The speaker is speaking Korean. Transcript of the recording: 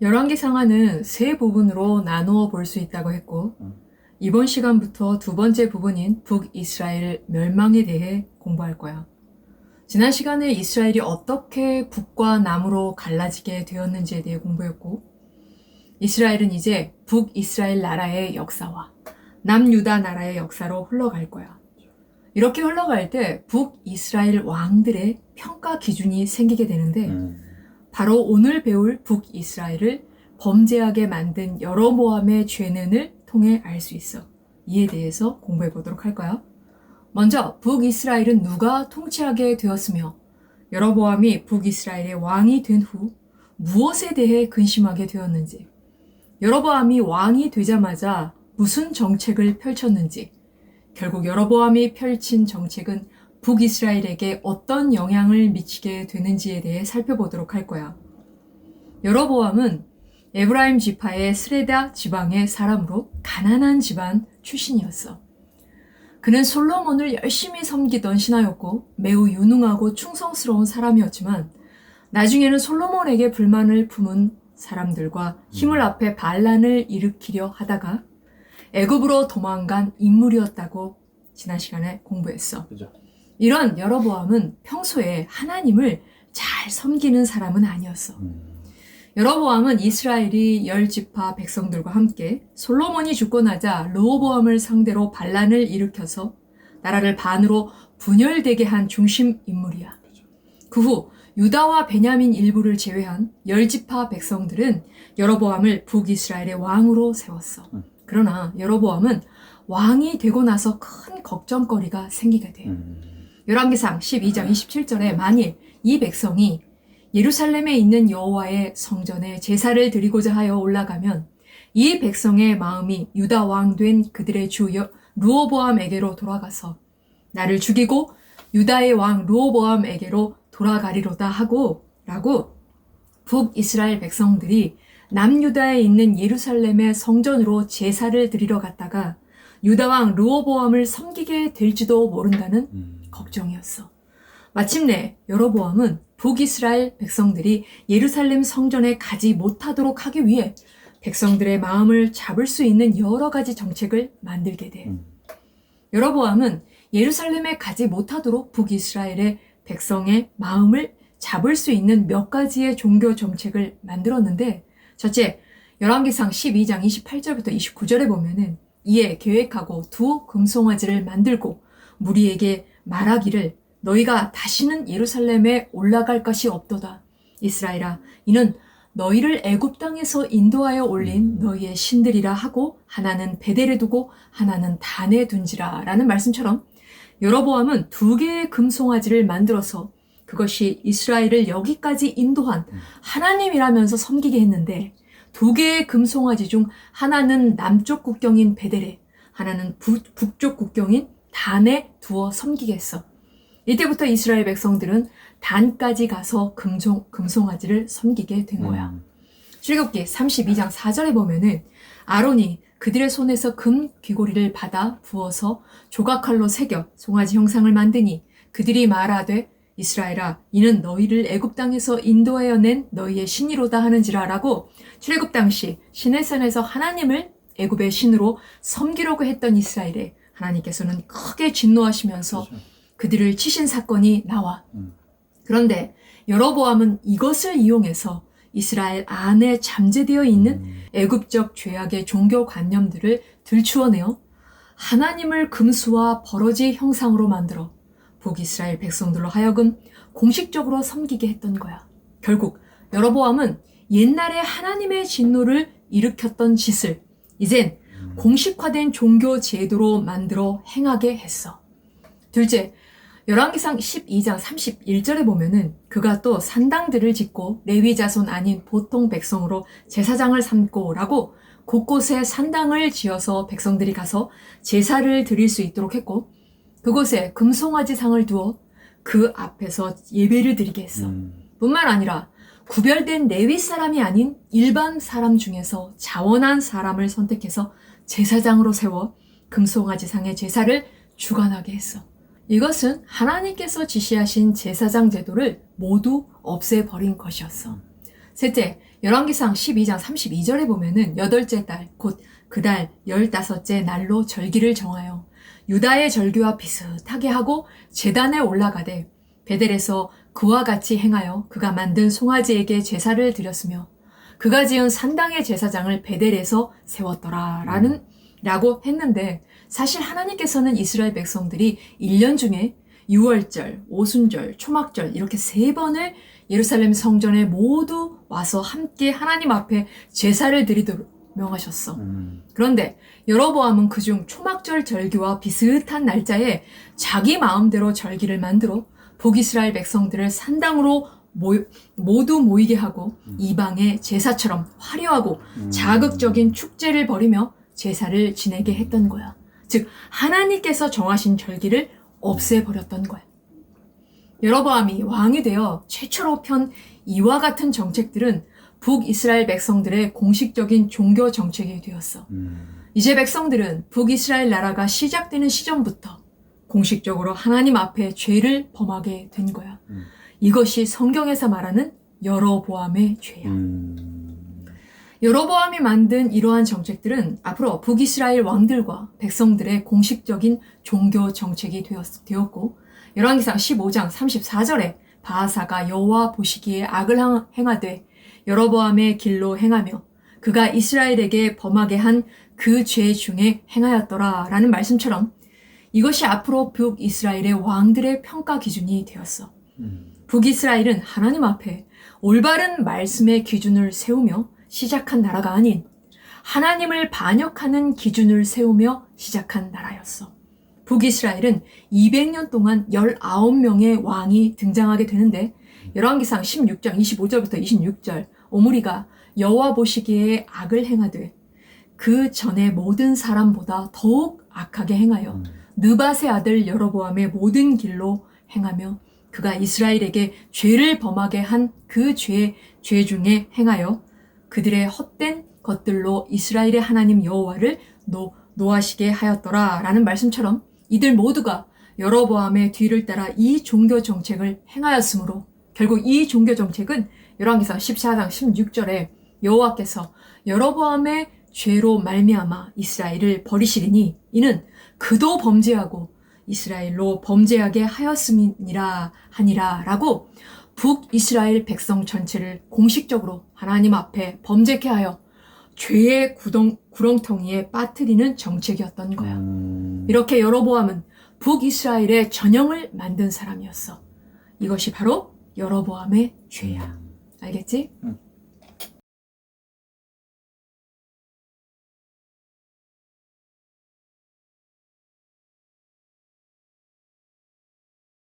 열왕기 상하는 세 부분으로 나누어 볼 수 있다고 했고 음. 이번 시간부터 두 번째 부분인 북이스라엘 멸망에 대해 공부할 거야. 지난 시간에 이스라엘이 어떻게 북과 남으로 갈라지게 되었는지에 대해 공부했고 이스라엘은 이제 북이스라엘 나라의 역사와 남유다 나라의 역사로 흘러갈 거야. 이렇게 흘러갈 때 북이스라엘 왕들의 평가 기준이 생기게 되는데 음. 바로 오늘 배울 북이스라엘을 범죄하게 만든 여러 모함의 죄는을 통해 알 수 있어. 이에 대해서 공부해 보도록 할까요? 먼저 북이스라엘은 누가 통치하게 되었으며 여러보암이 북이스라엘의 왕이 된 후 무엇에 대해 근심하게 되었는지 여러보암이 왕이 되자마자 무슨 정책을 펼쳤는지 결국 여러보암이 펼친 정책은 북이스라엘에게 어떤 영향을 미치게 되는지에 대해 살펴보도록 할 거야. 여로보암은 에브라임 지파의 스레다 지방의 사람으로 가난한 집안 출신이었어. 그는 솔로몬을 열심히 섬기던 신하였고 매우 유능하고 충성스러운 사람이었지만 나중에는 솔로몬에게 불만을 품은 사람들과 힘을 앞에 반란을 일으키려 하다가 애굽으로 도망간 인물이었다고 지난 시간에 공부했어. 그죠. 이런 여러보암은 평소에 하나님을 잘 섬기는 사람은 아니었어. 음. 여러보암은 이스라엘이 열 지파 백성들과 함께 솔로몬이 죽고 나자 르호보암을 상대로 반란을 일으켜서 나라를 반으로 분열되게 한 중심 인물이야. 그 후 유다와 베냐민 일부를 제외한 열 지파 백성들은 여러보암을 북이스라엘의 왕으로 세웠어. 음. 그러나 여러보암은 왕이 되고 나서 큰 걱정거리가 생기게 돼. 음. 열왕기상 12장 27절에 만일 이 백성이 예루살렘에 있는 여호와의 성전에 제사를 드리고자 하여 올라가면 이 백성의 마음이 유다 왕 된 그들의 주 여- 루오보암에게로 돌아가서 나를 죽이고 유다의 왕 루오보암에게로 돌아가리로다 하고 라고 북이스라엘 백성들이 남유다에 있는 예루살렘의 성전으로 제사를 드리러 갔다가 유다 왕 루오보암을 섬기게 될지도 모른다는 음. 걱정이었어. 마침내 여로보암은 북이스라엘 백성들이 예루살렘 성전에 가지 못하도록 하기 위해 백성들의 마음을 잡을 수 있는 여러 가지 정책을 만들게 돼. 음. 여로보암은 예루살렘에 가지 못하도록 북이스라엘의 백성의 마음을 잡을 수 있는 몇 가지의 종교 정책을 만들었는데 첫째, 열왕기상 12장 28절부터 29절에 보면은 이에 계획하고 두 금송아지를 만들고 무리에게 말하기를 너희가 다시는 예루살렘에 올라갈 것이 없도다. 이스라엘아, 이는 너희를 애굽 땅에서 인도하여 올린 너희의 신들이라 하고 하나는 베델에 두고 하나는 단에 둔지라라는 말씀처럼 여러보암은 두 개의 금송아지를 만들어서 그것이 이스라엘을 여기까지 인도한 하나님이라면서 섬기게 했는데 두 개의 금송아지 중 하나는 남쪽 국경인 베델에 하나는 북, 북쪽 국경인 단에 두어 섬기게 했어. 이때부터 이스라엘 백성들은 단까지 가서 금송, 금송아지를 섬기게 된 거야. 음. 출애굽기 32장 4절에 보면은 아론이 그들의 손에서 금 귀고리를 받아 부어서 조각칼로 새겨 송아지 형상을 만드니 그들이 말하되 이스라엘아 이는 너희를 애굽 땅에서 인도하여 낸 너희의 신이로다 하는지라라고 출애굽 당시 시내산에서 하나님을 애굽의 신으로 섬기려고 했던 이스라엘에 하나님께서는 크게 진노하시면서 그죠. 그들을 치신 사건이 나와. 음. 그런데 여로보암은 이것을 이용해서 이스라엘 안에 잠재되어 있는 음. 애굽적 죄악의 종교 관념들을 들추어내어 하나님을 금수와 버러지 형상으로 만들어 북이스라엘 백성들로 하여금 공식적으로 섬기게 했던 거야. 결국 여로보암은 옛날에 하나님의 진노를 일으켰던 짓을 이젠 음. 공식화된 종교 제도로 만들어 행하게 했어. 둘째, 열왕기상 12장 31절에 보면은 그가 또 산당들을 짓고 레위 자손 아닌 보통 백성으로 제사장을 삼고라고 곳곳에 산당을 지어서 백성들이 가서 제사를 드릴 수 있도록 했고 그곳에 금송아지 상을 두어 그 앞에서 예배를 드리게 했어. 음. 뿐만 아니라 구별된 레위 사람이 아닌 일반 사람 중에서 자원한 사람을 선택해서 제사장으로 세워 금송아지 상의 제사를 주관하게 했어. 이것은 하나님께서 지시하신 제사장 제도를 모두 없애버린 것이었어. 셋째, 열왕기상 12장 32절에 보면은 여덟째 달, 곧 그달 열다섯째 날로 절기를 정하여 유다의 절기와 비슷하게 하고 재단에 올라가되 베델에서 그와 같이 행하여 그가 만든 송아지에게 제사를 드렸으며 그가 지은 산당의 제사장을 베델에서 세웠더라 라는 라고 했는데 사실 하나님께서는 이스라엘 백성들이 1년 중에 6월절, 오순절, 초막절 이렇게 세 번을 예루살렘 성전에 모두 와서 함께 하나님 앞에 제사를 드리도록 명하셨어. 음. 그런데 여로보암은 그중 초막절 절기와 비슷한 날짜에 자기 마음대로 절기를 만들어 북이스라엘 백성들을 산당으로 모, 모두 모이게 하고 이방의 제사처럼 화려하고 음. 자극적인 축제를 벌이며 제사를 지내게 했던 거야. 즉 하나님께서 정하신 절기를 없애버렸던 거야. 여로보암이 왕이 되어 최초로 편 이와 같은 정책들은 북이스라엘 백성들의 공식적인 종교 정책이 되었어. 음. 이제 백성들은 북이스라엘 나라가 시작되는 시점부터 공식적으로 하나님 앞에 죄를 범하게 된 거야. 음. 이것이 성경에서 말하는 여러보암의 죄야. 음. 여로보암이 만든 이러한 정책들은 앞으로 북이스라엘 왕들과 백성들의 공식적인 종교 정책이 되었, 되었고 열왕기상 15장 34절에 바하사가 여호와 보시기에 악을 행- 행하되 여로보암의 길로 행하며 그가 이스라엘에게 범하게 한 그 죄 중에 행하였더라 라는 말씀처럼 이것이 앞으로 북이스라엘의 왕들의 평가 기준이 되었어. 음. 북이스라엘은 하나님 앞에 올바른 말씀의 기준을 세우며 시작한 나라가 아닌 하나님을 반역하는 기준을 세우며 시작한 나라였어. 북이스라엘은 200년 동안 19명의 왕이 등장하게 되는데 열왕기상 16장 25절부터 26절 오므리가 여호와 보시기에 악을 행하되 그 전에 모든 사람보다 더욱 악하게 행하여 음. 느바세 아들 여로보암의 모든 길로 행하며 그가 이스라엘에게 죄를 범하게 한 그 죄, 죄 중에 행하여 그들의 헛된 것들로 이스라엘의 하나님 여호와를 노, 노하시게 하였더라 라는 말씀처럼 이들 모두가 여로보암의 뒤를 따라 이 종교 정책을 행하였으므로 결국 이 종교 정책은 열왕기상 14장 16절에 여호와께서 여로보암의 죄로 말미암아 이스라엘을 버리시리니 이는 그도 범죄하고 이스라엘로 범죄하게 하였음이니라 하니라라고 북이스라엘 백성 전체를 공식적으로 하나님 앞에 범죄케 하여 죄의 구덩, 구렁텅이에 빠뜨리는 정책이었던 거야. 음. 이렇게 여로보암은 북이스라엘의 전형을 만든 사람이었어. 이것이 바로 여로보암의 죄야. 알겠지? 응.